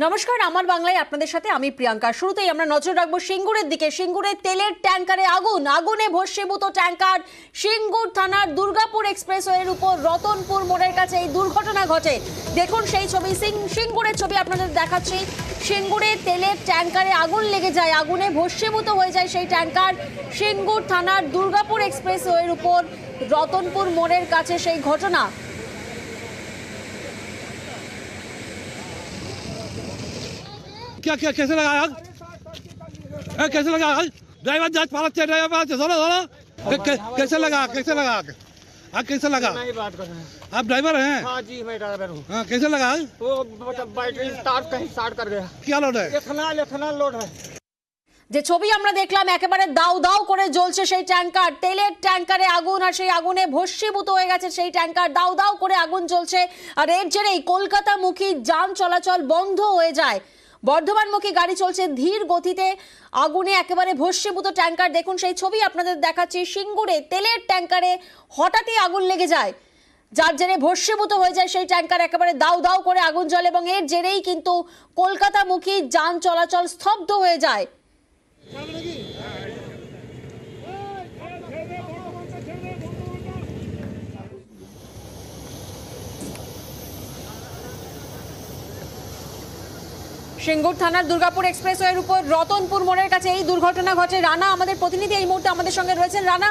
নমস্কার, আমার বাংলায় আপনাদের সাথে আমি প্রিয়াঙ্কা। শুরুতেই আমরা নজর রাখব সিঙ্গুরের দিকে। সিঙ্গুরের তেলের ট্যাঙ্কারে আগুন। আগুনে ভস্মীভূত ট্যাঙ্কার। সিঙ্গুর থানার দুর্গাপুর এক্সপ্রেসওয়ের উপর রতনপুর মোড়ের কাছে এই দুর্ঘটনা ঘটে। দেখুন সেই ছবি। সিং সিঙ্গুরের ছবি আপনাদের দেখাচ্ছি। সিঙ্গুরে তেলের ট্যাঙ্কারে আগুন লেগে যায়। আগুনে ভস্মীভূত হয়ে যায় সেই ট্যাঙ্কার। সিঙ্গুর থানার দুর্গাপুর এক্সপ্রেসওয়ের উপর রতনপুর মোড়ের কাছে সেই ঘটনা। क्या क्या कैसे लगा आग ए, कैसे लगा आग ड्राइवर जांच पालक ड्राइवर पालक धरो धरो कै- कै- कैसे लगा आग? कैसे लगा आग आग कैसे लगा नहीं बात कर रहे हैं आप ड्राइवर हैं हाँ जी मैं ड्राइवर हूँ हाँ कैसे लगा आग? वो मतलब बैटरी स्टार्ट कहीं स्टार्ट कर गया क्या लोड है इथेनॉल इथेनॉल लोड है যে ছবি আমরা দেখলাম একেবারে দাউ দাউ করে জ্বলছে সেই ট্যাঙ্কার তেলের ট্যাঙ্কারে আগুন আর সেই আগুনে ভস্মীভূত হয়ে গেছে সেই ট্যাঙ্কার দাউ দাউ করে আগুন জ্বলছে আর এর জেরেই কলকাতামুখী যান চলাচল বন্ধ হয়ে যায় বর্ধমানমুখী গাড়ি চলছে ধীর গতিতে। আগুনে একেবারে ভস্মীভূত ট্যাঙ্কার। দেখুন সেই ছবি আপনাদের দেখাচ্ছি। সিঙ্গুরে তেলের ট্যাঙ্কারে হঠাৎই আগুন লেগে যায়। যার জেরে ভস্মীভূত হয়ে যায় সেই ট্যাঙ্কার। একেবারে দাউ দাউ করে আগুন জ্বলে এবং এর জেরেই কিন্তু কলকাতামুখী যান চলাচল স্তব্ধ হয়ে যায়। সিঙ্গুর থানার দুর্গাপুর এক্সপ্রেসওয়ের উপর রতনপুর মোড়ের কাছে এই দুর্ঘটনা ঘটে। রানা, আমাদের প্রতিনিধি এই মুহূর্তে আমাদের সঙ্গে রয়েছেন। রানা,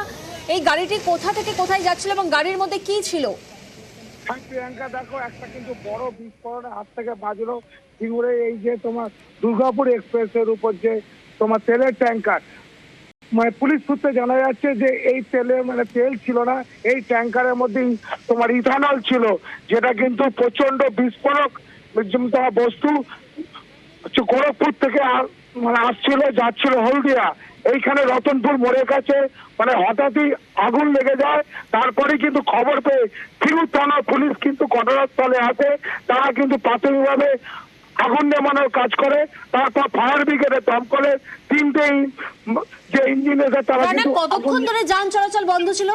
এই গাড়িটি কোথা থেকে কোথায় যাচ্ছিল এবং গাড়ির মধ্যে কি ছিল? হ্যাঁ প্রিয়াঙ্কা, দেখো, একটা কিন্তু বড় বিস্ফোরণ হাত থেকে এই যে তোমার দুর্গাপুর এক্সপ্রেসের উপর যে তোমার তেলের ট্যাঙ্কার মানে পুলিশ জানা যাচ্ছে যে এই তেলে মানে তেল ছিল না, এই ট্যাঙ্কারের তোমার ইথানল ছিল, যেটা কিন্তু প্রচণ্ড বিস্ফোরক বস্তু। গোরখপুর থেকে মানে আসছিল যাচ্ছিল হলদিয়া। এইখানে রতনপুর মোড়ের কাছে মানে হঠাৎই আগুন লেগে যায়। তারপরে কিন্তু খবর পেয়ে ফিরুজ থানা পুলিশ কিন্তু ঘটনাস্থলে আসে। তারা কিন্তু প্রাথমিকভাবে আগুন নেমানোর কাজ করে। তারপর ফায়ার ব্রিগেডের দমকলে তিনটে যে ইঞ্জিন এসে তারা কতক্ষণ ধরে যান চলাচল বন্ধ ছিল?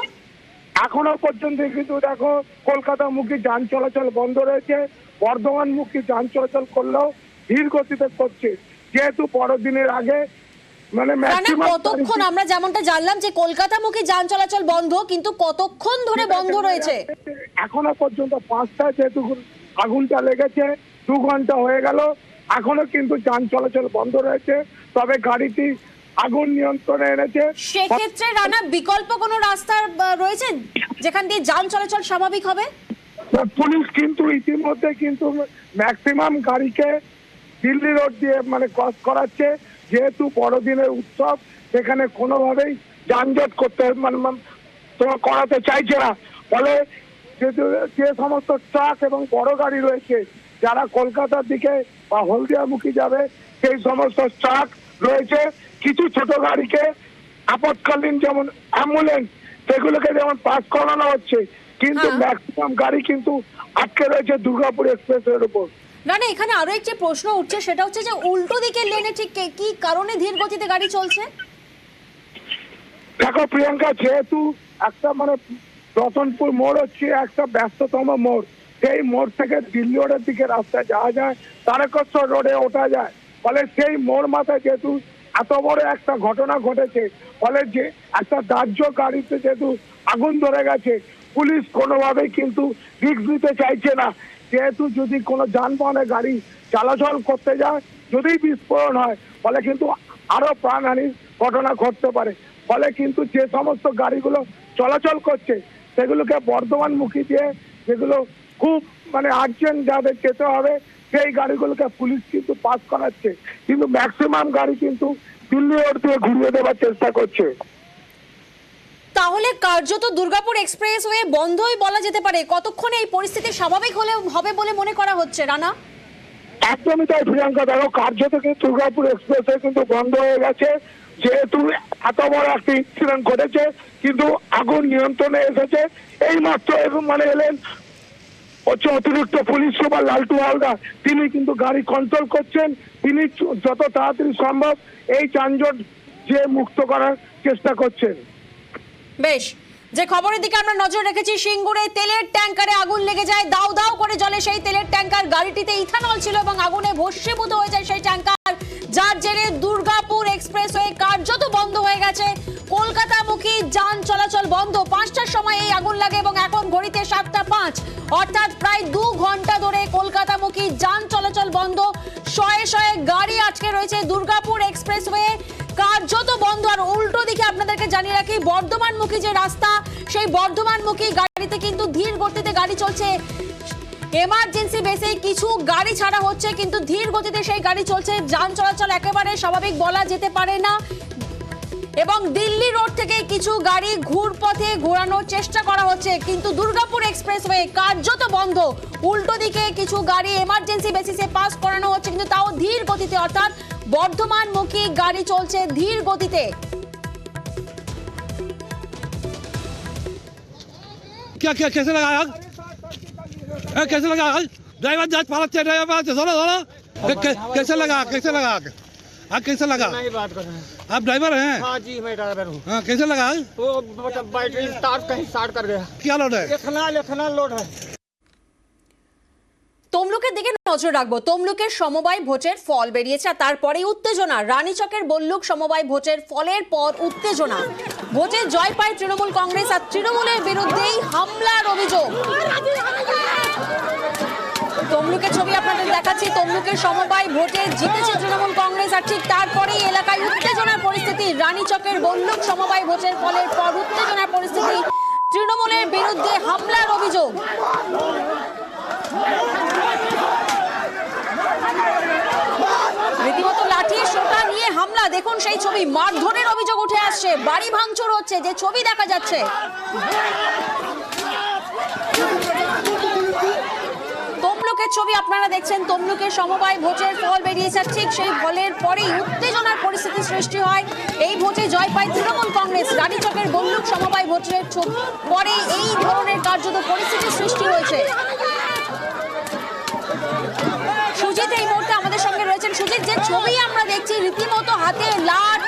এখনও পর্যন্ত কিন্তু দেখো কলকাতামুখী যান চলাচল বন্ধ রয়েছে। বর্ধমান বর্ধমানমুখী যান চলাচল করলেও ধীর গতিতে করছে। যেহেতু বড়দিনের আগে মানে কতক্ষণ? আমরা যেমনটা জানলাম যে কলকাতামুখী যান চলাচল বন্ধ কিন্তু কতক্ষণ ধরে বন্ধ রয়েছে? এখনও পর্যন্ত পাঁচটা যেহেতু আগুনটা লেগেছে দু ঘণ্টা হয়ে গেল এখনও কিন্তু যান চলাচল বন্ধ রয়েছে। তবে গাড়িটি আগুন নিয়ন্ত্রণে এনেছে। সেক্ষেত্রে রানা বিকল্প কোনো রাস্তা রয়েছে যেখান দিয়ে যান চলাচল স্বাভাবিক হবে? পুলিশ কিন্তু ইতিমধ্যে কিন্তু ম্যাক্সিমাম গাড়িকে দিল্লি রোড দিয়ে মানে ক্রস করাচ্ছে যেহেতু বড়দিনের উৎসব সেখানে কোনোভাবেই যানজট করতে মানে তোমার করাতে চাইছে না। ফলে যে সমস্ত ট্রাক এবং বড় গাড়ি রয়েছে যারা কলকাতার দিকে বা হলদিয়ামুখী যাবে সেই সমস্ত ট্রাক রয়েছে। কিছু ছোট গাড়িকে আপৎকালীন যেমন অ্যাম্বুলেন্স সেগুলোকে যেমন পাস করানো হচ্ছে কিন্তু। ম্যাক্সিমাম গাড়ি কিন্তু আটকে রয়েছে দুর্গাপুর এক্সপ্রেসের উপর রানা এখানে আরও একটি প্রশ্ন উঠছে সেটা হচ্ছে যে উল্টো দিকের লেনে ঠিক কে- কারণে ধীর গতিতে গাড়ি চলছে? দেখো, প্রিয়াঙ্কা, যেহেতু একটা মানে রতনপুর মোড় হচ্ছে, একটা ব্যস্ততম মোড়, সেই মোড় থেকে দিল্লি রোডের দিকে রাস্তা যাওয়া যায়, তারকেশ্বর রোডে ওঠা যায়। ফলে সেই মোড় মাথায় যেহেতু এত বড় একটা ঘটনা ঘটেছে, ফলে যে একটা দাহ্য গাড়িতে যেহেতু আগুন ধরে গেছে, পুলিশ কোনোভাবেই কিন্তু রিস্ক নিতে চাইছে না। যেহেতু যদি কোনো যানবাহনে গাড়ি চলাচল করতে যায়, যদি বিস্ফোরণ হয়, ফলে কিন্তু আরও প্রাণহানির ঘটনা ঘটতে পারে। ফলে কিন্তু যে সমস্ত গাড়িগুলো চলাচল করছে, সেগুলোকে বর্ধমানমুখী দিয়ে যেগুলো খুব মানে আর্জেন্ট যাদের যেতে হবে, সেই গাড়িগুলোকে পুলিশ কিন্তু পাস করাচ্ছে। কিন্তু ম্যাক্সিমাম গাড়ি কিন্তু দিল্লি রোড দিয়ে ঘুরিয়ে দেওয়ার চেষ্টা করছে। তাহলে কার্যত দুর্গাপুর এক্সপ্রেস ওয়ে বন্ধই বলা যেতে পারে। কতক্ষণে এই পরিস্থিতি স্বাভাবিক হলে হবে বলে মনে করা হচ্ছে, রানা? একদমই তাই, প্রিয়াঙ্কা। দেখো, কার্যত কিন্তু দুর্গাপুর এক্সপ্রেসে কিন্তু বন্ধ হয়ে গেছে। যেহেতু এত বড় একটা ইনসিডেন্ট ঘটেছে, কিন্তু আগুন নিয়ন্ত্রণে এসেছে। এই মাত্র এবং মানে এলেন হচ্ছে অতিরিক্ত পুলিশ সুপার লালটু হালদার। তিনি কিন্তু গাড়ি কন্ট্রোল করছেন। তিনি যত তাড়াতাড়ি সম্ভব এই যানজট যে মুক্ত করার চেষ্টা করছেন। বেশ, যে খবরের দিকে আমরা নজর রেখেছি, সিঙ্গুরে তেলের ট্যাঙ্কারে আগুন লেগে যায় দাউ দাউ করে জলে সেই তেলের ট্যাঙ্কার গাড়িটিতে ইথানল ছিল এবং আগুনে ভস্মীভূত হয়ে যায় সেই ট্যাঙ্কার। যার জেরে দুর্গাপুর এক্সপ্রেসওয়ে কার্যত বন্ধ হয়ে গেছে। কলকাতামুখী যান চলাচল বন্ধ। পাঁচটার সময় এই আগুন লাগে এবং এখন ঘড়িতে সাতটা পাঁচ। অর্থাৎ প্রায় দু ঘণ্টা ধরে কলকাতামুখী যান চলাচল বন্ধ। শয়ে শয়ে গাড়ি আটকে রয়েছে দুর্গাপুর এক্সপ্রেসওয়ে। কার্যত বন্ধ জানিয়ে রাখি, বর্ধমানমুখী যে রাস্তা, সেই বর্ধমানমুখী গাড়িতে কিন্তু ধীর গতিতে গাড়ি চলছে। এমার্জেন্সি বেসে কিছু গাড়ি ছাড়া হচ্ছে, কিন্তু ধীর গতিতে সেই গাড়ি চলছে। যান চলাচল একেবারে স্বাভাবিক বলা যেতে পারে না। এবং দিল্লি রোড থেকে কিছু গাড়ি ঘুরপথে ঘোরানোর চেষ্টা করা হচ্ছে, কিন্তু দুর্গাপুর এক্সপ্রেসওয়ে কার্যত বন্ধ। উল্টো দিকে কিছু গাড়ি এমার্জেন্সি বেসিসে পাস করানো হচ্ছে, কিন্তু তাও ধীর গতিতে, অর্থাৎ বর্ধমানমুখী গাড়ি চলছে ধীর গতিতে। क्या क्या कैसे लगा आग ए, कैसे लगा आग ड्राइवर जाँच पालत ड्राइवर पालत धरो धरो कैसे लगा कैसे लगा? आग आग कैसे लगा? नहीं बात कर रहे आप ड्राइवर हैं? हाँ जी मैं ड्राइवर हूँ। हाँ कैसे लगा? आग वो मतलब बैटरी तार कहीं स्टार्ट कर गया। क्या लोड है? लोड है। তমলুকের দিকে নজর রাখব। তমলুকের সমবায় ভোটের ফল বেরিয়েছে তারপরে উত্তেজনা। রানীচকের বল্লুক সমবায় ভোটের ফলের পর উত্তেজনা। ভোটে জয় পায় তৃণমূল কংগ্রেস আর তৃণমূলের বিরুদ্ধেই হামলার অভিযোগ। তমলুকের ছবি আপনাদের দেখাচ্ছি। তমলুকের সমবায় ভোটে জিতেছে তৃণমূল কংগ্রেস আর ঠিক তারপরেই এলাকায় উত্তেজনার পরিস্থিতি। রানীচকের বল্লুক সমবায় ভোটের ফলের পর উত্তেজনার পরিস্থিতি। তৃণমূলের বিরুদ্ধে হামলার অভিযোগ। রীতিমতো লাঠি নিয়ে হামলা। দেখুন সেই ছবি। মারধরের অভিযোগ উঠে আসছে। বাড়ি ভাঙচুর হচ্ছে। যে ছবি দেখা যাচ্ছে। তমলুকের ছবি আপনারা দেখছেন। তমলুকের সমবায় ভোটের ফল বেরিয়েছে। ঠিক সেই ফলের পরেই উত্তেজনার পরিস্থিতি সৃষ্টি হয়। এই ভোটে জয় পায় তৃণমূল কংগ্রেস। রানীচকের বল্লুক সমবায় ভোটের পরে এই ধরনের কার্যত পরিস্থিতির সৃষ্টি হয়েছে সুজিত এই মুহূর্তে আমাদের সঙ্গে রয়েছেন সুজিত। যে ছবি আমরা দেখছি, রীতিমতো হাতে লাঠ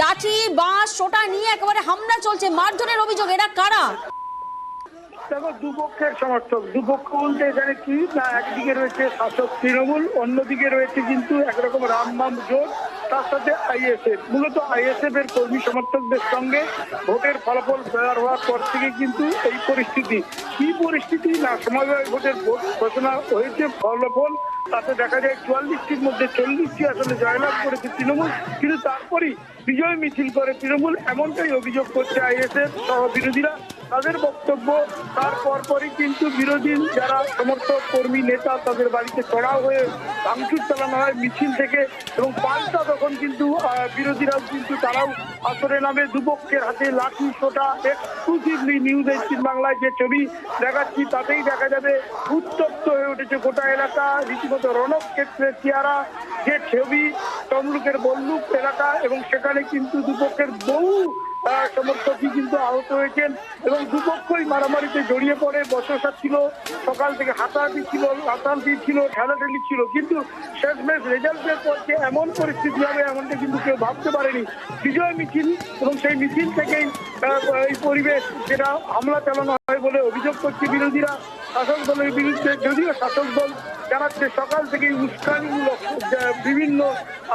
লাঠি, বাঁশ, সোটা নিয়ে একেবারে হামলা চলছে। মারধরের অভিযোগ, এরা কারা? দেখো, দুপক্ষের সমর্থক। দুপক্ষ বলতে এখানে কি? না, একদিকে রয়েছে শাসক তৃণমূল, অন্যদিকে রয়েছে কিন্তু একরকম রামবাম জোট, তার সাথে আইএসএফ। মূলত আইএসএফ এর কর্মী সমর্থকদের সঙ্গে ভোটের ফলাফল বের হওয়ার পর থেকে কিন্তু এই পরিস্থিতি। কি পরিস্থিতি? না, সমবায় ভোটের ভোট ঘোষণা হয়েছে, ফলাফল তাতে দেখা যায় চুয়াল্লিশটির মধ্যে চল্লিশটি আসলে জয়লাভ করেছে তৃণমূল। কিন্তু তারপরেই বিজয় মিছিল করে তৃণমূল। এমনটাই অভিযোগ করছে আইএসএফ সহ বিরোধীরা তাদের বক্তব্য তারপর পরই কিন্তু বিরোধী যারা সমর্থক কর্মী নেতা তাদের বাড়িতে চড়াও হয়ে ভাঙচুর চালানো হয় মিছিল থেকে এবং পাল্টা তখন কিন্তু আহ, বিরোধীরাও কিন্তু তারাও আসরে নামে দুপক্ষের হাতে লাঠি সোটা এক্সক্লুসিভলি নিউজ এইটিন বাংলায় যে ছবি দেখাচ্ছি তাতেই দেখা যাবে উত্তপ্ত হয়ে উঠেছে গোটা এলাকা। রীতিমতো রণক ক্ষেত্রের চেহারা যে ছবি তমলুকের বল্লুক এলাকা এবং সেখানে কিন্তু দুপক্ষের বহু সমর্থকই কিন্তু আহত হয়েছেন এবং দুপক্ষই মারামারিতে জড়িয়ে পড়ে। বচসা ছিল, সকাল থেকে হাতাহাতি ছিল হাতাহাতি ছিল ঠেলাঠেলি ছিল। কিন্তু শেষমেশ রেজাল্টের পর যে এমন পরিস্থিতি হবে এমনটা কিন্তু কেউ ভাবতে পারেনি। বিজয় মিছিল এবং সেই মিছিল থেকেই এই পরিবেশ যেটা হামলা চালানো হয় বলে অভিযোগ করছে বিরোধীরা। শাসক দলের বিরুদ্ধে যদিও শাসক দল জানাচ্ছে সকাল থেকে উস্কানিমূলক বিভিন্ন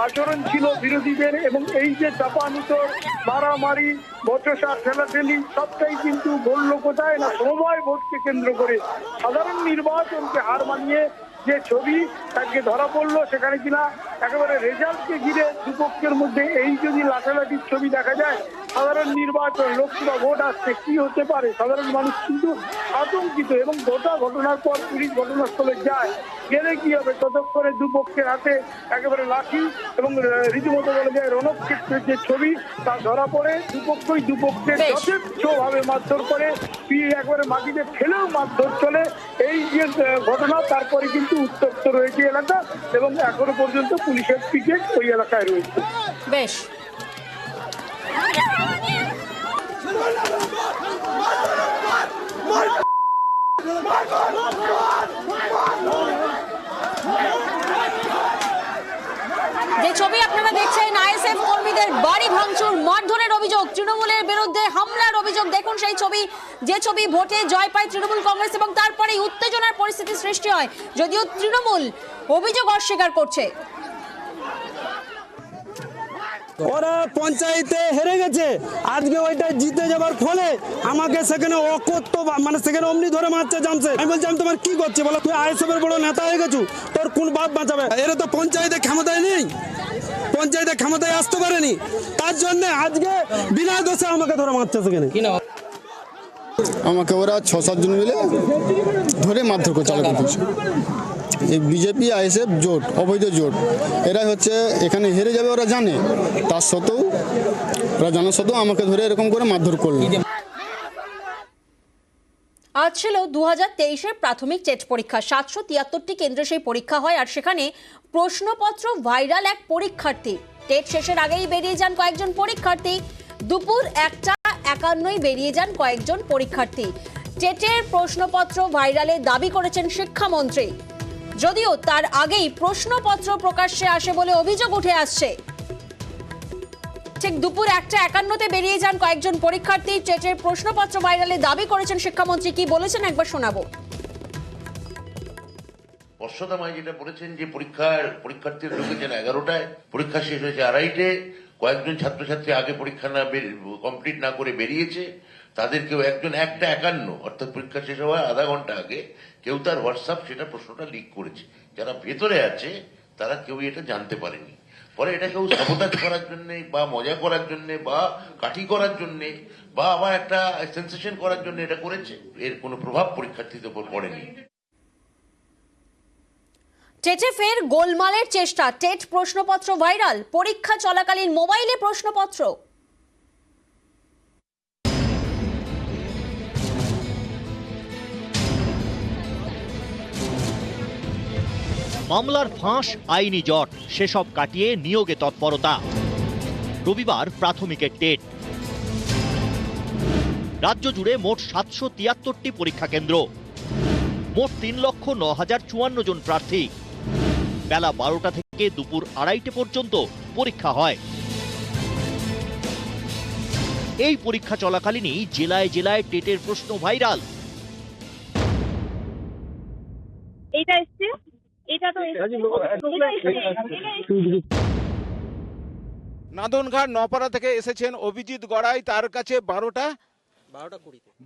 আচরণ ছিল বিরোধীদের এবং এই যে চাপানুতর মারামারি, বচসা, ঠেলাঠেলি, সবটাই কিন্তু বলল কোথায় না সময় ভোটকে কেন্দ্র করে সাধারণ নির্বাচনকে হার মানিয়ে যে ছবি তাকে ধরা পড়ল সেখানে কিনা একেবারে রেজাল্টকে ঘিরে দুপক্ষের মধ্যে এই যদি লাঠালাঠির ছবি দেখা যায় সাধারণ নির্বাচন লোকসভা ভোট আসছে কি হতে পারে? সাধারণ মানুষ কিন্তু আতঙ্কিত এবং গোটা ঘটনার পর পুলিশ ঘটনাস্থলে যায়। গেলে কি হবে? ততক্ষণে দুপক্ষের হাতে একেবারে লাঠি এবং রীতিমতো বলা যায় রণক্ষেত্রের যে ছবি তা ধরা পড়ে। দুপক্ষই দুপক্ষের। যথেচ্ছভাবে মারধর করে। পিয়ে একবারে মাটিতে ফেলেও মারধর চলে। এই যে ঘটনা তারপরে কিন্তু উত্তপ্ত রয়েছে এলাকা এবং এখনও পর্যন্ত পুলিশের পিকেট ওই এলাকায় রয়েছে। বেশ। যে ছবি আপনারা দেখছেন, আইএসএফ কর্মীদের বাড়ি ভাঙচুর, মারধরের অভিযোগ, তৃণমূলের বিরুদ্ধে হামলার অভিযোগ। দেখুন সেই ছবি, যে ছবি ভোটে জয় পায় তৃণমূল কংগ্রেস এবং তারপরেই উত্তেজনার পরিস্থিতি সৃষ্টি হয়। যদিও তৃণমূল অভিযোগ অস্বীকার করছে। ওরা পঞ্চায়েতে হেরে গেছে। আজকে ওইটা জিতে যাবার ফলে আমাকে সেখানে অকথ্য বা- মানে সেখানে অমনি ধরে মারছে জানছে আমি বলছি আমি তোমার কি করছি বলো? তুই আইএসএফের বড় নেতা হয়ে গেছু। তোর কোন বাপ বাঁচাবে? এরা তো পঞ্চায়েতে ক্ষমতায় নেই। পঞ্চায়েতে ক্ষমতায় আসতে পারেনি। তার জন্য আজকে বিনা দোষে আমাকে ধরে মারছে সেখানে। আমাকে ওরা ছ সাতজন মিলে ধরে মারধর করে চালু করতেছে বিজেপি আইএসএফ জোট, অবৈধ জোট, এরাই হচ্ছে এখানে হেরে যাবে, ওরা জানে। তার সত্ত্বেও, ওরা জানার সত্ত্বেও আমাকে ধরে এরকম করে মারধর করল। আজ ছিল দু হাজার প্রাথমিক টেট পরীক্ষা। সাতশো তিয়াত্তরটি কেন্দ্রে সেই পরীক্ষা হয় আর সেখানে প্রশ্নপত্র ভাইরাল এক পরীক্ষার্থী। টেট শেষের আগেই বেরিয়ে যান কয়েকজন পরীক্ষার্থী। দুপুর একটা একান্নই বেরিয়ে যান কয়েকজন পরীক্ষার্থী। টেটের প্রশ্নপত্র ভাইরালে দাবি করেছেন শিক্ষামন্ত্রী। যদিও তার আগেই প্রশ্নপত্র প্রকাশ্যে আসে বলে অভিযোগ উঠে আসছে। ঠিক দুপুর একটা একান্নতে বেরিয়ে যান কয়েকজন পরীক্ষার্থী। টেটের প্রশ্নপত্র ভাইরালে দাবি করেছেন শিক্ষামন্ত্রী। কি বলেছেন একবার শোনাবো। বর্ষদামায় যেটা বলেছেন যে পরীক্ষার পরীক্ষার্থীরা ঢুকেছেন এগারোটায় পরীক্ষা শেষ হয়েছে আড়াইটে, কয়েকজন ছাত্রছাত্রী আগে পরীক্ষা না কমপ্লিট না করে বেরিয়েছে, তাদেরকেও একজন একটা একান্ন, অর্থাৎ পরীক্ষা শেষ হওয়ার আধা ঘণ্টা আগে কেউ তার হোয়াটসঅ্যাপ সেটা প্রশ্নটা লিক করেছে। যারা ভেতরে আছে, তারা কেউ এটা জানতে পারেনি। ফলে এটা কেউ সাবোতাজ করার জন্যে বা মজা করার জন্যে বা কাঠি করার জন্যে বা আবার একটা সেন্সেশন করার জন্য এটা করেছে। এর কোনো প্রভাব পরীক্ষার্থীদের উপর পড়েনি। টেটে ফের গোলমালের চেষ্টা, টেট প্রশ্নপত্র ভাইরাল, পরীক্ষা চলাকালীন মোবাইলে প্রশ্নপত্র। মামলার ফাঁস, আইনি জট, সেসব কাটিয়ে নিয়োগে তৎপরতা। রবিবার প্রাথমিকের টেট রাজ্য জুড়ে মোট সাতশো তিয়াত্তরটি পরীক্ষা কেন্দ্র। মোট তিন লক্ষ ন হাজার চুয়ান্ন জন প্রার্থী। বেলা বারোটা থেকে দুপুর আড়াইটে পর্যন্ত পরীক্ষা হয়। এই পরীক্ষা চলাকালীনই জেলায় জেলায় টেটের প্রশ্ন ভাইরাল এইটা এসছে? এটা তো। নাদনঘাট নপাড়া থেকে এসেছেন অভিজিৎ গড়াই তার কাছে বারোটা।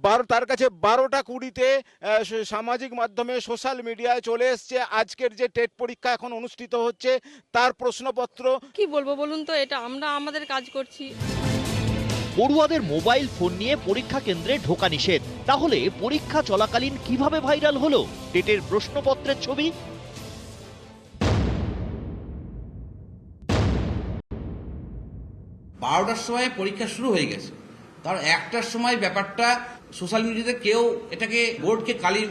বারো তার কাছে বারোটা কুড়িতে আহ, সামাজিক মাধ্যমে সোশ্যাল মিডিয়ায় চলে এসছে। আজকের যে টেট পরীক্ষা এখন অনুষ্ঠিত হচ্ছে তার প্রশ্নপত্র। কি বলব বলুন তো এটা আমরা আমাদের কাজ করছি। পড়ুয়াদের মোবাইল ফোন নিয়ে পরীক্ষা কেন্দ্রে ঢোকা নিষেধ। তাহলে পরীক্ষা চলাকালীন কীভাবে ভাইরাল হলো? টেটের প্রশ্নপত্রের ছবি বারোটার সময় পরীক্ষা শুরু হয়ে গেছে। তার একটার সময় ব্যাপারটা সোশ্যাল মিডিয়াতে কেউ এটাকে বোর্ডকে কালি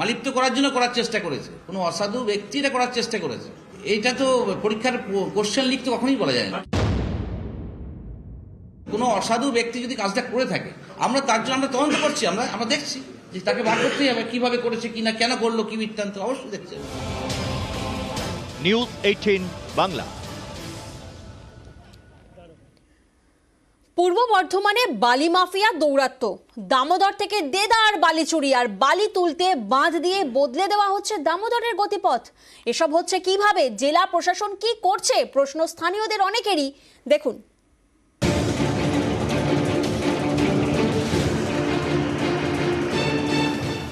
মালিপ্ত করার জন্য করার চেষ্টা করেছে। কোনো অসাধু ব্যক্তি এটা করার চেষ্টা করেছে। এইটা তো পরীক্ষার কোশ্চেন লিখ তো কখনোই বলা যায় না। কোনো অসাধু ব্যক্তি যদি কাজটা করে থাকে, আমরা তার জন্য আমরা তদন্ত করছি, আমরা আমরা দেখছি যে তাকে বার করতেই হবে, কীভাবে করেছে, কি না, কেন করল, কি বৃত্তান্ত, অবশ্যই দেখছি। নিউজ এইটিন বাংলা পূর্ব বর্ধমানে বালি মাফিয়া দৌরাত্ম দামোদর থেকে দেদার বালি চুরি আর বালি তুলতে বাঁধ দিয়ে বদলে দেওয়া হচ্ছে দামোদরের গতিপথ। এসব হচ্ছে কীভাবে? জেলা প্রশাসন কি করছে? প্রশ্ন স্থানীয়দের অনেকেরই। দেখুন।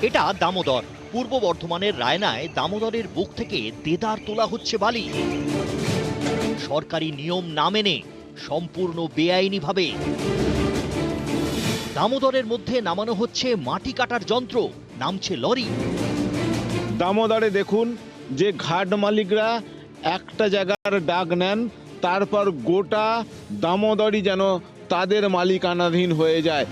এটা দামোদর। পূর্ব বর্ধমানের রায়নায় দামোদরের বুক থেকে দেদার তোলা হচ্ছে বালি। সরকারি নিয়ম না মেনে সম্পূর্ণ বেআইনিভাবে। দামোদরের মধ্যে নামানো হচ্ছে মাটি কাটার যন্ত্র নামছে লরি। দামোদরে দেখুন যে ঘাট মালিকরা একটা জায়গার ডাক নেন তারপর গোটা দামোদরই যেন তাদের মালিকানাধীন হয়ে যায়।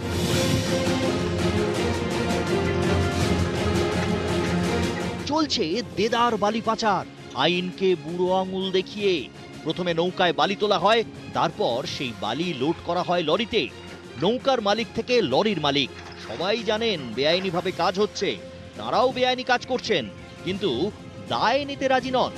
চলছে দেদার বালি পাচার। আইনকে বুড়ো আঙুল দেখিয়ে প্রথমে নৌকায় বালি তোলা হয় তারপর সেই বালি লোড করা হয় লরিতে। নৌকার মালিক থেকে লরির মালিক। সবাই জানেন বেআইনিভাবে কাজ হচ্ছে। তারাও বেআইনি কাজ করছেন কিন্তু দায় নিতে রাজি নন।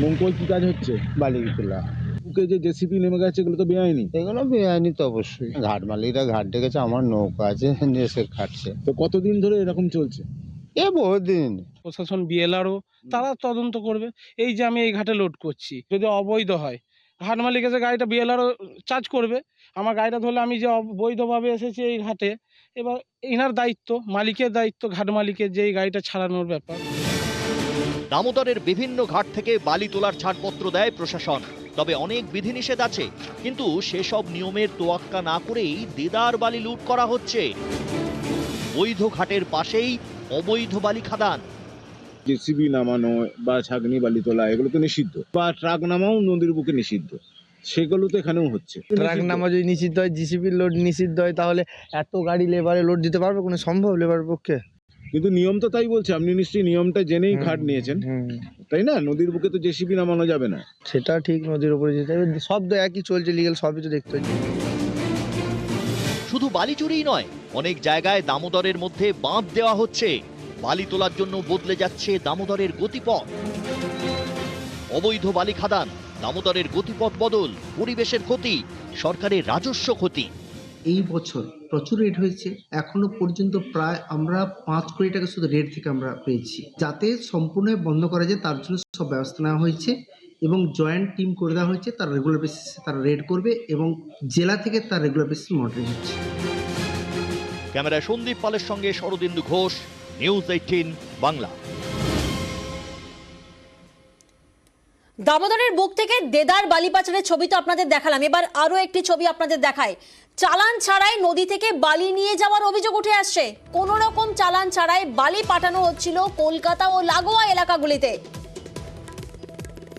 নৌকোয় কি কাজ হচ্ছে? বালি তোলা। বুকে যে জেসিপি নেমে গেছে এগুলো তো বেআইনি? এগুলো বেআইনি তো অবশ্যই। ঘাট মালিকরা ঘাট ডেকেছে আমার নৌকা আছে সে খাটছে। তো কতদিন ধরে এরকম চলছে? এ বহুদিন। প্রশাসন বিএলআরও তারা তদন্ত করবে। এই যে আমি এই ঘাটে লোড করছি যদি অবৈধ হয়। ঘাট মালিক এসে গাড়িটা বিএলআরও চার্জ করবে। আমার গাড়িটা ধরলে আমি যে অবৈধভাবে এসেছি এই ঘাটে এবার এনার দায়িত্ব মালিকের দায়িত্ব ঘাট মালিকের যে এই গাড়িটা ছাড়ানোর ব্যাপার। দামোদরের বিভিন্ন ঘাট থেকে বালি তোলার ছাড়পত্র দেয় প্রশাসন। তবে অনেক বিধিনিষেধ আছে। কিন্তু সেসব নিয়মের তোয়াক্কা না করেই দেদার বালি লুট করা হচ্ছে। বৈধ ঘাটের পাশেই অবৈধ বালি খাদান। জেসিবি নামানো বা ছাগনি বালি তোলা এগুলো তো নিষিদ্ধ। বা ট্রাক নামাও নদীর বুকে নিষিদ্ধ। সেগুলো তো এখানেও হচ্ছে। ট্রাক নামা যদি নিষিদ্ধ হয় জিসিবির লোড নিষিদ্ধ হয় তাহলে এত গাড়ি লেবারে লোড দিতে পারবে? কোনো সম্ভব লেবার পক্ষে? কিন্তু নিয়ম তো তাই বলছে। আপনি নিশ্চয়ই নিয়মটা জেনেই খাট নিয়েছেন। তাই না? নদীর বুকে তো জেসিবি নামানো যাবে না। সেটা ঠিক নদীর উপরে যেতে হবে। সব তো একই চলছে লিগেল সবই তো দেখতে হচ্ছে। শুধু বালি চুরিই নয় অনেক জায়গায় দামোদরের মধ্যে বাঁধ দেওয়া হচ্ছে। বালি তোলার জন্য বদলে যাচ্ছে দামোদরের গতিপথ। অবৈধ বালি খাদান দামোদরের গতিপথ বদল পরিবেশের ক্ষতি সরকারের রাজস্ব ক্ষতি। এই বছর প্রচুর রেট হয়েছে এখনও পর্যন্ত প্রায় আমরা পাঁচ কোটি টাকা শুধু রেট থেকে আমরা পেয়েছি। যাতে সম্পূর্ণ বন্ধ করা যায় তার জন্য সব ব্যবস্থা নেওয়া হয়েছে এবং জয়েন্ট টিম করে দেওয়া হয়েছে তার রেগুলার বেসিসে তারা রেড করবে এবং জেলা থেকে তার রেগুলার বেসিস মনিটরিং হচ্ছে। ক্যামেরায় সন্দীপ পালের সঙ্গে শরদিন্দু ঘোষ নিউজ এইটিন বাংলা দামোদরের বুক থেকে দেদার বালি পাচারের ছবি তো আপনাদের দেখালাম। এবার আরও একটি ছবি আপনাদের দেখায়। চালান ছাড়াই নদী থেকে বালি নিয়ে যাওয়ার অভিযোগ উঠে আসছে। কোন রকম চালান ছাড়াই বালি পাঠানো হচ্ছিল কলকাতা ও লাগোয়া এলাকাগুলিতে।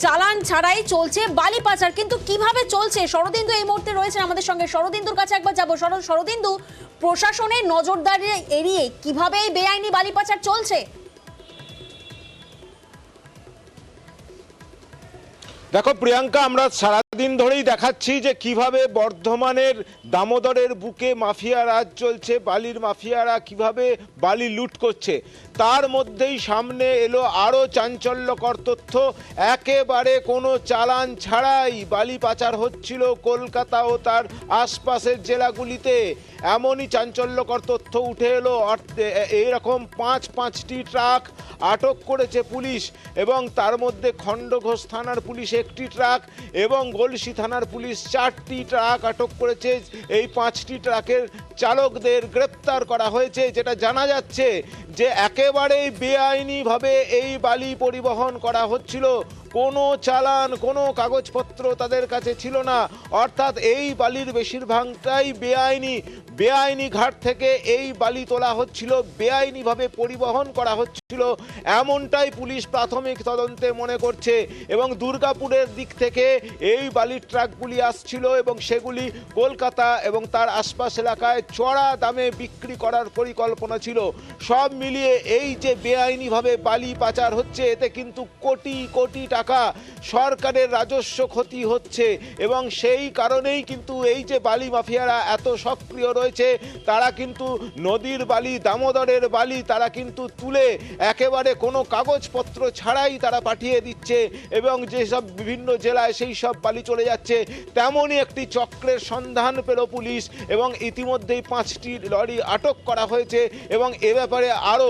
চালান ছাড়াই চলছে বালি পাচার। কিন্তু কীভাবে চলছে? শরদিন্দু এই মুহূর্তে রয়েছেন আমাদের সঙ্গে। শরদিন্দুর কাছে একবার যাব। শরদ শরদিন্দু প্রশাসনের নজরদারি এড়িয়ে কীভাবে এই বেআইনি বালি পাচার চলছে? দেখো, প্রিয়াঙ্কা, আমরা সারাদিন ধরেই দেখাচ্ছি যে কীভাবে বর্ধমানের দামোদরের বুকে মাফিয়া রাজ চলছে, বালির মাফিয়ারা কীভাবে বালি লুট করছে। তার মধ্যেই সামনে এলো আরও চাঞ্চল্যকর তথ্য। একেবারে কোনো চালান ছাড়াই বালি পাচার হচ্ছিল কলকাতা ও তার আশপাশের জেলাগুলিতে। এমনই চাঞ্চল্যকর তথ্য উঠে এলো। এইরকম পাঁচ পাঁচটি ট্রাক আটক করেছে পুলিশ এবং তার মধ্যে খণ্ডঘোষ থানার পুলিশ একটি ট্রাক এবং গলসি থানার পুলিশ চারটি ট্রাক আটক করেছে। এই পাঁচটি ট্রাকের চালকদের গ্রেপ্তার করা হয়েছে, যেটা জানা যাচ্ছে যে একেবারেই বেআইনিভাবে এই বালি পরিবহন করা হচ্ছিল। কোনো চালান, কোনো কাগজপত্র তাদের কাছে ছিল না। অর্থাৎ এই বালির বেশিরভাগটাই বেআইনি। বেআইনি ঘাট থেকে এই বালি তোলা হচ্ছিল, বেআইনিভাবে পরিবহন করা হচ্ছিল। এমনটাই পুলিশ প্রাথমিক তদন্তে মনে করছে এবং দুর্গাপুরের দিক থেকে এই বালির ট্রাকগুলি আসছিল এবং সেগুলি কলকাতা এবং তার আশপাশ এলাকায় চড়া দামে বিক্রি করার পরিকল্পনা ছিল। সব মিলিয়ে এই যে বেআইনিভাবে বালি পাচার হচ্ছে, এতে কিন্তু কোটি কোটি টাকা সরকারের রাজস্ব ক্ষতি হচ্ছে এবং সেই কারণেই কিন্তু এই যে বালি মাফিয়ারা এত সক্রিয় রয়েছে, তারা কিন্তু নদীর বালি, দামোদরের বালি তারা কিন্তু তুলে একেবারে কোনো কাগজপত্র ছাড়াই তারা পাঠিয়ে দিচ্ছে এবং যেসব বিভিন্ন জেলায় সেই সব বালি চলে যাচ্ছে, তেমনই একটি চক্রের সন্ধান পেল পুলিশ এবং ইতিমধ্যেই পাঁচটি লরি আটক করা হয়েছে এবং এ ব্যাপারে আরও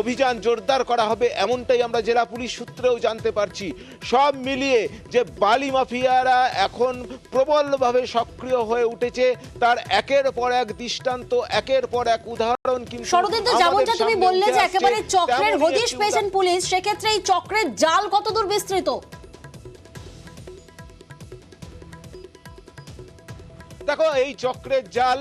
অভিযান জোরদার করা হবে এমনটাই আমরা জেলা পুলিশ সূত্রেও জানতে পারছি। সব মিলিয়ে যে বালি মাফিয়ারা এখন প্রবলভাবে সক্রিয় হয়ে উঠেছে তার একের পর এক দৃষ্টান্ত একের পর এক উদাহরণ কিন্তু শরদিন্দু যেমনটা তুমি বললে যে একেবারে চক্রের হদিশ পেয়েছেন পুলিশ সেক্ষেত্রে এই চক্রের জাল কতদূর বিস্তৃত? দেখো এই চক্রের জাল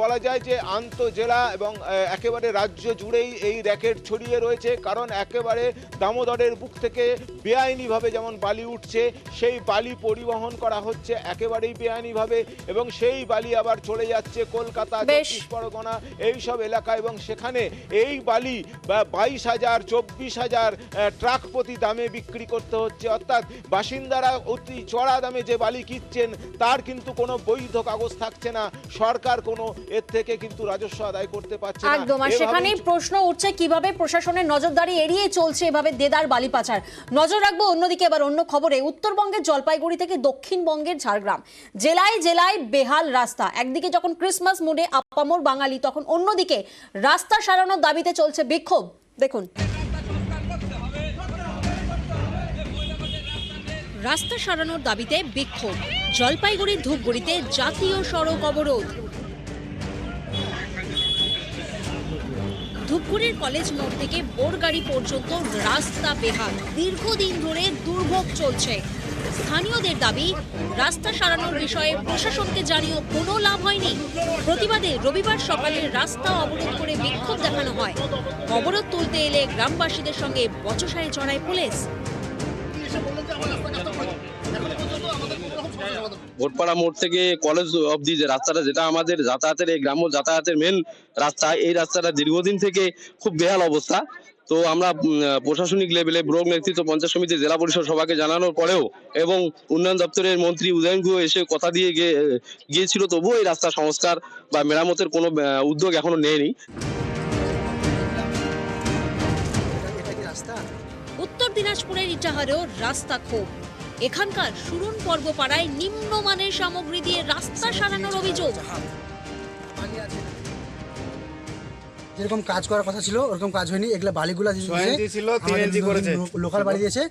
বলা যায় যে আন্তঃজেলা এবং একেবারে রাজ্য জুড়েই এই র্যাকেট ছড়িয়ে রয়েছে কারণ একেবারে দামোদরের বুক থেকে বেআইনিভাবে যেমন বালি উঠছে সেই বালি পরিবহন করা হচ্ছে একেবারেই বেআইনিভাবে এবং সেই বালি আবার চলে যাচ্ছে কলকাতা বেশ। চব্বিশ পরগনা এইসব এলাকা এবং সেখানে এই বালি বা বাইশ হাজার চব্বিশ হাজার ট্রাক প্রতি দামে বিক্রি করতে হচ্ছে অর্থাৎ বাসিন্দারা অতি চড়া দামে যে বালি কিনছেন তার কিন্তু কোনো বৈধ কাগজ দোষ থাকছে না। সরকার কোনো এর থেকে কিন্তু রাজস্ব আদায় করতে পারছে না। একদম আর সেখানেই প্রশ্ন উঠছে কীভাবে প্রশাসনের নজরদারি এড়িয়ে চলছে এভাবে দেদার বালি পাচার নজর রাখব অন্যদিকে এবার অন্য খবরে উত্তরবঙ্গের জলপাইগুড়ি থেকে দক্ষিণবঙ্গের ঝাড়গ্রাম। জেলায় জেলায় বেহাল রাস্তা। একদিকে যখন ক্রিসমাস মুডে আপামর বাঙালি তখন অন্যদিকে রাস্তা সারানোর দাবিতে চলছে বিক্ষোভ। দেখুন। রাস্তা সারানোর দাবিতে বিক্ষোভ। জলপাইগুড়ির ধূপগুড়িতে জাতীয় সড়ক অবরোধ। ধূপগুড়ির কলেজ মোড় থেকে বোরগাড়ি পর্যন্ত রাস্তা বেহাল। দীর্ঘদিন ধরে দুর্ভোগ চলছে। স্থানীয়দের দাবি, রাস্তা সারানোর বিষয়ে প্রশাসনকে জানিয়েও কোনো লাভ হয়নি। প্রতিবাদে রবিবার সকালে রাস্তা অবরোধ করে বিক্ষোভ দেখানো হয়। অবরোধ তুলতে এলে গ্রামবাসীদের সঙ্গে বচসায় জড়ায় পুলিশ। ভোটপাড়া মোড় থেকে কলেজ অবধি যে রাস্তাটা, যেটা আমাদের যাতায়াতের এই গ্রাম্য যাতায়াতের মেন রাস্তা, এই রাস্তাটা দীর্ঘদিন থেকে খুব বেহাল অবস্থা। তো আমরা প্রশাসনিক লেভেলে ব্লক নেতৃত্ব, পঞ্চায়েত সমিতি, জেলা পরিষদ সভাকে জানানোর পরেও এবং উন্নয়ন দপ্তরের মন্ত্রী উদয়ন গুহ এসে কথা দিয়ে গিয়ে, গিয়েছিল, তবুও এই রাস্তা সংস্কার বা মেরামতের কোনো উদ্যোগ এখনও নেয়নি। ইটাহারেও রাস্তা ক্ষোভ। এখানকার সুরুন পর্বপাড়ায় নিম্নমানের সামগ্রী দিয়ে রাস্তা সারানোর অভিযোগ। যেরকম কাজ করার কথা ছিল ওরকম কাজ হয়নি। এগুলা বালিগুলা দিয়ে সোয়েন দিয়েছিল, 3NG করেছে। লোকাল বালি দিয়েছে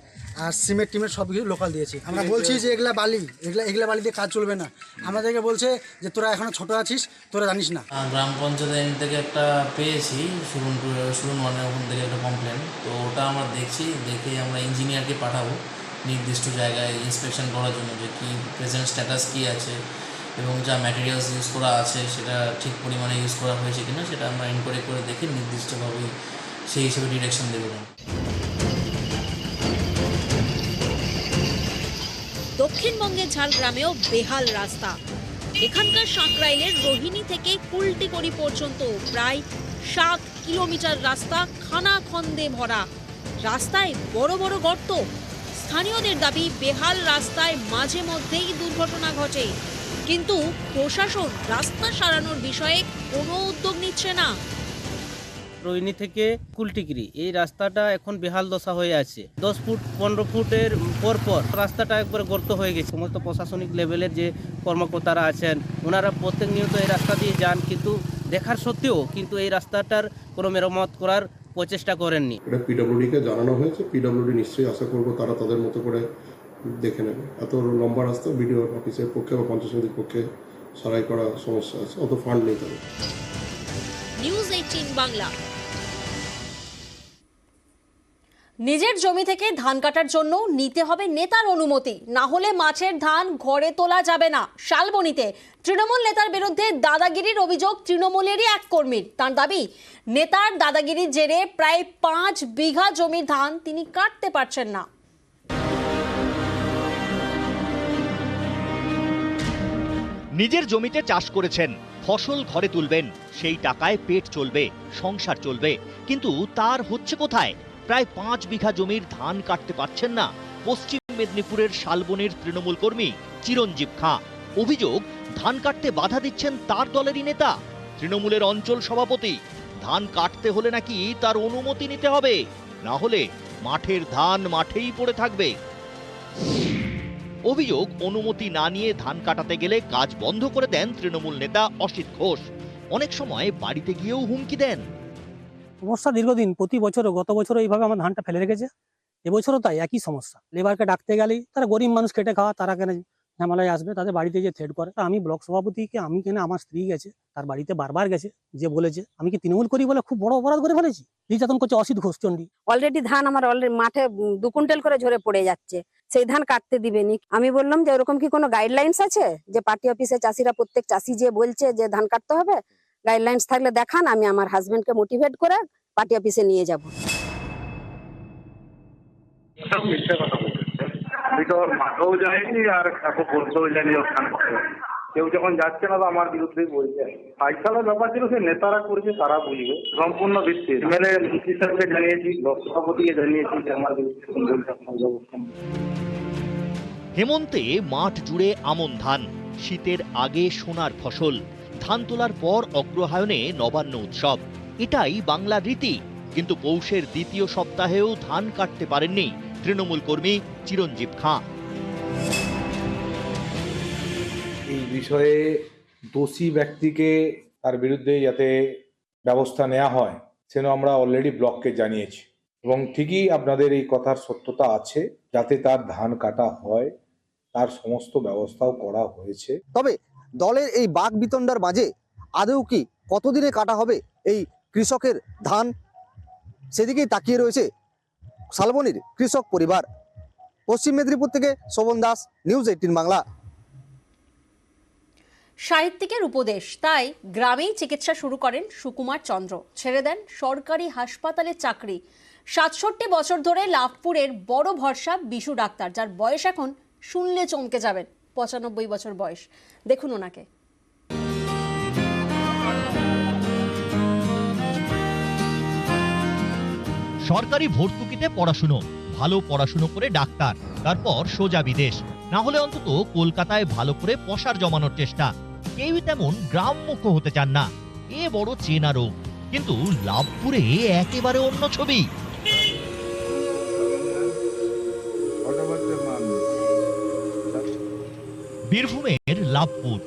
আর সিমেন্ট টিমেন্ট সব কিছু লোকাল দিয়েছে। আমরা বলছি যে এগুলা বালি এগুলা এগুলা বালি দিয়ে কাজ চলবে না। আমাদেরকে বলছে যে তোরা এখনও ছোট আছিস তোরা জানিস না। গ্রাম পঞ্চায়েত থেকে একটা পেয়েছি সুরুন মানে ওখান থেকে একটা কমপ্লেন তো ওটা আমরা দেখছি দেখে আমরা ইঞ্জিনিয়ারকে পাঠাবো। নির্দিষ্ট জায়গায় ইন্সপেকশন করার জন্য যে কি প্রেজেন্ট স্ট্যাটাস কী আছে। এবং যা ম্যাটেরিয়ালস ইউজ করা আছে সেটা ঠিক পরিমাণে ইউজ করা হয়েছে কিনা সেটা আমরা ইনকোয়ারি করে দেখে নির্দিষ্টভাবে সেই হিসেবে ডিরেকশন দেবো। দক্ষিণবঙ্গের ঝাড়গ্রামেও বেহাল রাস্তা। এখানকার সাঁকরাইলের রোহিণী থেকে কুলটিকড়ি পর্যন্ত প্রায় সাত কিলোমিটার রাস্তা খানা খন্দে ভরা। রাস্তায় বড় বড় গর্ত। স্থানীয়দের দাবি, বেহাল রাস্তায় মাঝে মধ্যেই দুর্ঘটনা ঘটে। কিন্তু প্রশাসন রাস্তা সারানোর বিষয়ে কোনো উদ্যোগ নিচ্ছে না। রোহিণী থেকে কুলটিগিরি এই রাস্তাটা এখন বেহাল দশা হয়ে আছে। দশ ফুট পনেরো ফুটের পর পর রাস্তাটা একবার গর্ত হয়ে গেছে। সমস্ত প্রশাসনিক লেভেলের যে কর্মকর্তারা আছেন ওনারা প্রত্যেক নিয়ত এই রাস্তা দিয়ে যান কিন্তু দেখার সত্ত্বেও কিন্তু এই রাস্তাটার কোনো মেরামত করার প্রচেষ্টা করেননি। এটা পিডব্লিউডিকে জানানো হয়েছে। পিডব্লিউডি নিশ্চয়ই আশা করব তারা তাদের মতো করে দেখে নেবে। এত লম্বা রাস্তা বিডিও অফিসের পক্ষে বা পঞ্চায়েত সমিতির পক্ষে সারাই করা সমস্যা আছে অত ফান্ড নেই তাদের। News eighteen Bangla. নিজের জমি থেকে ধান কাটার জন্য নিতে হবে নেতার অনুমতি। না হলে মাছের ধান ঘরে তোলা যাবে না। শালবনিতে তৃণমূল নেতার বিরুদ্ধে দাদাগিরির অভিযোগ তৃণমূলেরই এক কর্মীর। তার দাবি নেতার দাদাগিরির জেরে প্রায় পাঁচ বিঘা জমির ধান তিনি কাটতে পারছেন না। নিজের জমিতে চাষ করেছেন। ফসল ঘরে তুলবেন, সেই টাকায় পেট চলবে, সংসার চলবে। কিন্তু তার হচ্ছে কোথায়? প্রায় পাঁচ বিঘা জমির ধান কাটতে পারছেন না। পশ্চিম মেদিনীপুরের শালবনের তৃণমূল কর্মী চিরঞ্জীব খাঁ। অভিযোগ, ধান কাটতে বাধা দিচ্ছেন তার দলেরই নেতা। তৃণমূলের অঞ্চল সভাপতি, ধান কাটতে হলে নাকি তার অনুমতি নিতে হবে? না হলে মাঠের ধান মাঠেই পড়ে থাকবে। অভিযোগ, অনুমতি না নিয়ে ধান কাটাতে গেলে কাজ বন্ধ করে দেন তৃণমূল নেতা অসিত ঘোষ। অনেক সময় বাড়িতে গিয়েও হুমকি দেন। সমস্যা দীর্ঘদিন, প্রতি বছরও, গত বছরও এইভাবে আমার ধানটা ফেলে রেখেছে। এবছরও তাই, একই সমস্যা। লেবারকে ডাকতে গেলেই তারা গরিব মানুষ কেটে খাওয়া, তারা কেন ঝামেলায় আসবে তাদের বাড়িতে যে থ্রেড করে। তা আমি ব্লক সভাপতিকে আমি কেন আমার স্ত্রী গেছে তার বাড়িতে বারবার গেছে যে বলেছে আমি কি তৃণমূল করি বলে খুব বড় অপরাধ করে ফেলেছি? নির্যাতন করছে অসিত ঘোষ চণ্ডী। অলরেডি ধান আমার অলরেডি মাঠে দু কুইন্টাল করে ঝরে পড়ে যাচ্ছে। সেই ধান কাটতে দিবেনি আমি বললাম যে ওরকম কি কোনো গাইডলাইন্স আছে? যে পার্টি অফিসে চাষিরা প্রত্যেক চাষি যে বলছে যে ধান কাটতে হবে গাইডলাইন্স থাকলে দেখান আমি আমার হাজবেন্ডকে মোটিভেট করে পার্টি অফিসে নিয়ে যাব। ওর মাকেও যাইনি আর কাকু বলতেও জানি ওখানে। কেউ যখন যাচ্ছে না তো আমার বিরুদ্ধেই বলছে। ফাইসালের ব্যাপার ছিল, সে নেতারা করছে, তারা বুঝবে সম্পূর্ণ ভিত্তি। এমএলএ মন্ত্রী সাহেবকে জানিয়েছি, ব্লক সভাপতিকে জানিয়েছি যে আমার বিরুদ্ধে। হেমন্তে মাঠ জুড়ে আমন ধান, শীতের আগে সোনার ফসল, ধান তোলার পর অগ্রহায়ণে নবান্ন উৎসব। এটাই বাংলার রীতি, কিন্তু পৌষের দ্বিতীয় সপ্তাহেও ধান কাটতে পারেননি তৃণমূল কর্মী চিরঞ্জীব খাঁ। এই বিষয়ে দোষী ব্যক্তিকে তার বিরুদ্ধে যাতে ব্যবস্থা নেওয়া হয় সেন আমরা অলরেডি ব্লককে জানিয়েছি। এবং ঠিকই আপনাদের এই কথার সত্যতা আছে যাতে তার ধান কাটা হয় তার সমস্ত ব্যবস্থাও করা হয়েছে। তবে দলের এই বাঘ বিতণ্ডার মাঝে আদৌ কি কতদিনে কাটা হবে এই কৃষকের ধান? সেদিকেই তাকিয়ে রয়েছে শালবনির কৃষক পরিবার। পশ্চিম মেদিনীপুর থেকে শোভন দাস নিউজ এইটিন বাংলা। সাহিত্যিকের উপদেশ, তাই গ্রামেই চিকিৎসা শুরু করেন সুকুমার চন্দ্র। ছেড়ে দেন সরকারি হাসপাতালে চাকরি। সাতষট্টি বছর ধরে লাভপুরের বড় ভরসা বিশু ডাক্তার, যার বয়স এখন শুনলে চমকে যাবেন, পঁচানব্বই বছর বয়স। দেখুন ওনাকে। সরকারি ভর্তুকিতে পড়াশুনো, ভালো পড়াশুনো করে ডাক্তার, তারপর সোজা বিদেশ। না হলে অন্তত কলকাতায় ভালো করে পশার জমানোর চেষ্টা। কেউই তেমন গ্রামমুখ হতে চান না। এ বড় চেনা রোগ। কিন্তু লাভপুরে একেবারে অন্য ছবি। বীরভূমের লাভপুর।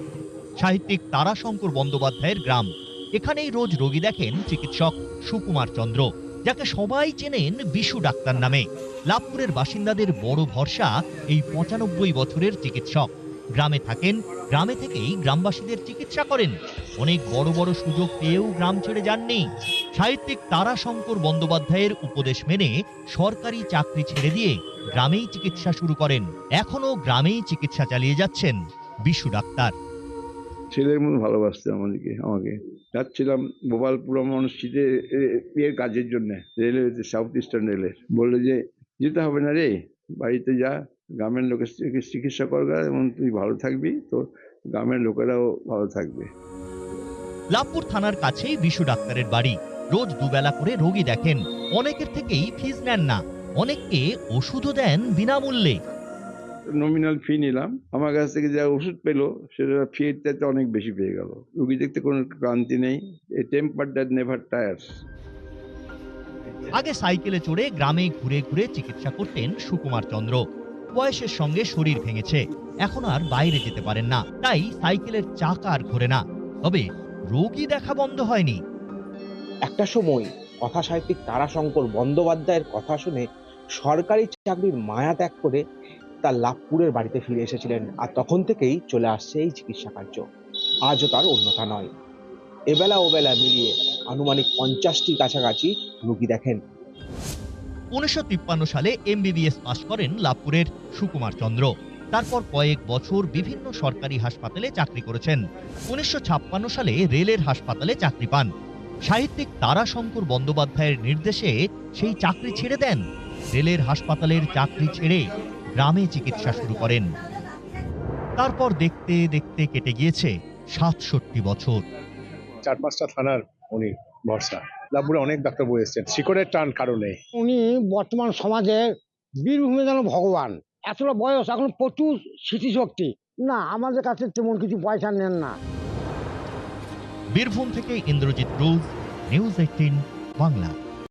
সাহিত্যিক তারাশঙ্কর বন্দ্যোপাধ্যায়ের গ্রাম। এখানেই রোজ রোগী দেখেন চিকিৎসক সুকুমার চন্দ্র। যাকে সবাই চেনেন বিশু ডাক্তার নামে। লাভপুরের বাসিন্দাদের বড় ভরসা এই পঁচানব্বই বছরের চিকিৎসক। গ্রামে থাকেন, গ্রামে থেকেই গ্রামবাসীদের চিকিৎসা করেন। অনেক বড় বড় সুযোগ পেয়েও গ্রাম ছেড়ে যাননি। সাহিত্যিক তারাশঙ্কর বন্দ্যোপাধ্যায়ের উপদেশ মেনে সরকারি চাকরি ছেড়ে দিয়ে গ্রামেই চিকিৎসা শুরু করেন। এখনও গ্রামেই চিকিৎসা চালিয়ে যাচ্ছেন বিশু ডাক্তার। ছেলের মতো ভালোবাসতে আমাদেরকে, আমাকে। যাচ্ছিলাম গোপালপুরম অনুষ্ঠিতে এর কাজের জন্য, রেলওয়েতে সাউথ ইস্টার্ন রেলের বলল যে, যেতে হবে না রে, বাড়িতে যা, গ্রামের লোকের চিকিৎসা করগা এবং তুই ভালো থাকবি তো গ্রামের লোকেরাও ভালো থাকবে। লাভপুর থানার কাছেই বিশু ডাক্তারের বাড়ি। রোজ দুবেলা করে রোগী দেখেন। অনেকের থেকেই ফিজ নেন না। অনেককে ওষুধও দেন বিনামূল্যে। নমিনাল ফি নিলাম। আমার কাছ থেকে যা ওষুধ পেল সেটা ফির চাইতে অনেক বেশি পেয়ে গেল। রুগী দেখতে কোনো ক্লান্তি নেই। A temper that never tires আগে সাইকেলে চড়ে গ্রামে ঘুরে ঘুরে চিকিৎসা করতেন সুকুমার চন্দ্র। বয়সের সঙ্গে শরীর ভেঙেছে। এখন আর বাইরে যেতে পারেন না। তাই সাইকেলের চাকা আর ঘোরে না। তবে রোগী দেখা বন্ধ হয়নি। একটা সময় কথা সাহিত্যিক তারাশঙ্কর বন্দ্যোপাধ্যায়ের কথা শুনে সরকারি চাকরির মায়া ত্যাগ করে তার লাভপুরের বাড়িতে ফিরে এসেছিলেন আর তখন থেকেই চলে আসছে এই চিকিৎসা কার্য। আজও তার অন্যথা নয়। এবেলা ওবেলা মিলিয়ে আনুমানিক পঞ্চাশটির কাছাকাছি রুগী দেখেন। উনিশশো তিপ্পান্ন সালে এমবিবিএস পাশ করেন লাভপুরের সুকুমার চন্দ্র। তারপর কয়েক বছর বিভিন্ন সরকারি হাসপাতালে চাকরি করেছেন। উনিশশো ছাপ্পান্ন সালে রেলের হাসপাতালে চাকরি পান। সাহিত্যিক তারাশঙ্কর বন্দ্যোপাধ্যায়ের নির্দেশে সেই চাকরি ছেড়ে দেন। রেলের হাসপাতালের চাকরি ছেড়ে গ্রামে চিকিৎসা শুরু করেন। তারপর দেখতে দেখতে কেটে গিয়েছে সাতষট্টি বছর। চার পাঁচটা থানার উনি ভরসা। লাভপুরে অনেক ডাক্তারবাবু এসেছেন। শিকড়ের টান কারণে উনি বর্তমান সমাজে বীরভূমে যেন ভগবান। এতটা বয়স এখন প্রচুর স্মৃতিশক্তি। না আমাদের কাছে তেমন কিছু পয়সা নেন না। বীরভূম থেকে ইন্দ্রজিৎ রুজ নিউজ এইটিন বাংলা।